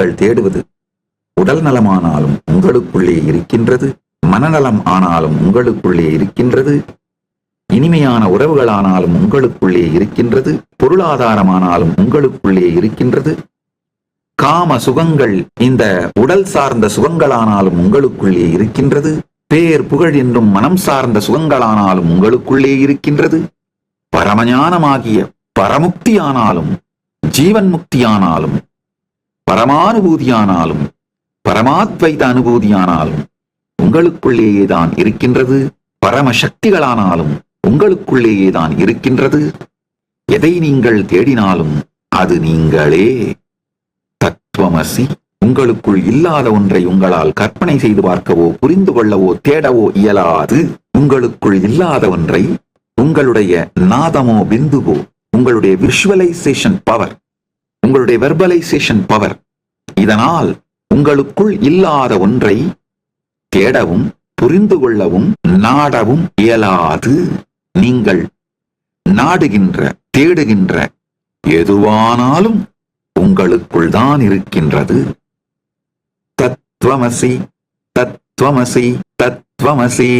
நீங்கள் தேடுவது உடல் நலமானாலும் உங்களுக்குள்ளே இருக்கின்றது மனநலம் ஆனாலும் உங்களுக்குள்ளே இருக்கின்றது இனிமையான உறவுகளானாலும் உங்களுக்குள்ளே இருக்கின்றது பொருளாதாரமானாலும் உங்களுக்குள்ளே இருக்கின்றது காம சுகங்கள் இந்த உடல் சார்ந்த சுகங்களானாலும் உங்களுக்குள்ளே இருக்கின்றது பேர் புகழ் என்றும் மனம் சார்ந்த சுகங்களானாலும் உங்களுக்குள்ளே இருக்கின்றது பரமஞானமாகிய பரமுக்தியானாலும் ஜீவன் முக்தியானாலும் பரமானுபூதியானாலும் பரமாத்வைத அனுபூதியானாலும் உங்களுக்குள்ளேயே தான் இருக்கின்றது. பரமசக்திகளானாலும் உங்களுக்குள்ளேயே தான் இருக்கின்றது. எதை நீங்கள் தேடினாலும் அது நீங்களே. தத்துவமசி உங்களுக்குள் இல்லாத ஒன்றை உங்களால் கற்பனை செய்து பார்க்கவோ புரிந்து கொள்ளவோ தேடவோ இயலாது. உங்களுக்குள் இல்லாத ஒன்றை உங்களுடைய நாதமோ பிந்துவோ உங்களுடைய விஷுவலைசேஷன் பவர் உங்களுடைய வெர்பலைசேஷன் பவர் இதனால் உங்களுக்குள் இல்லாத ஒன்றை தேடவும் புரிந்து கொள்ளவும் நாடவும் இயலாது. நீங்கள் நாடுகின்ற தேடுகின்ற எதுவானாலும் உங்களுக்குள் தான் இருக்கின்றது. தத்துவமசி தத்துவமசி தத்துவமசி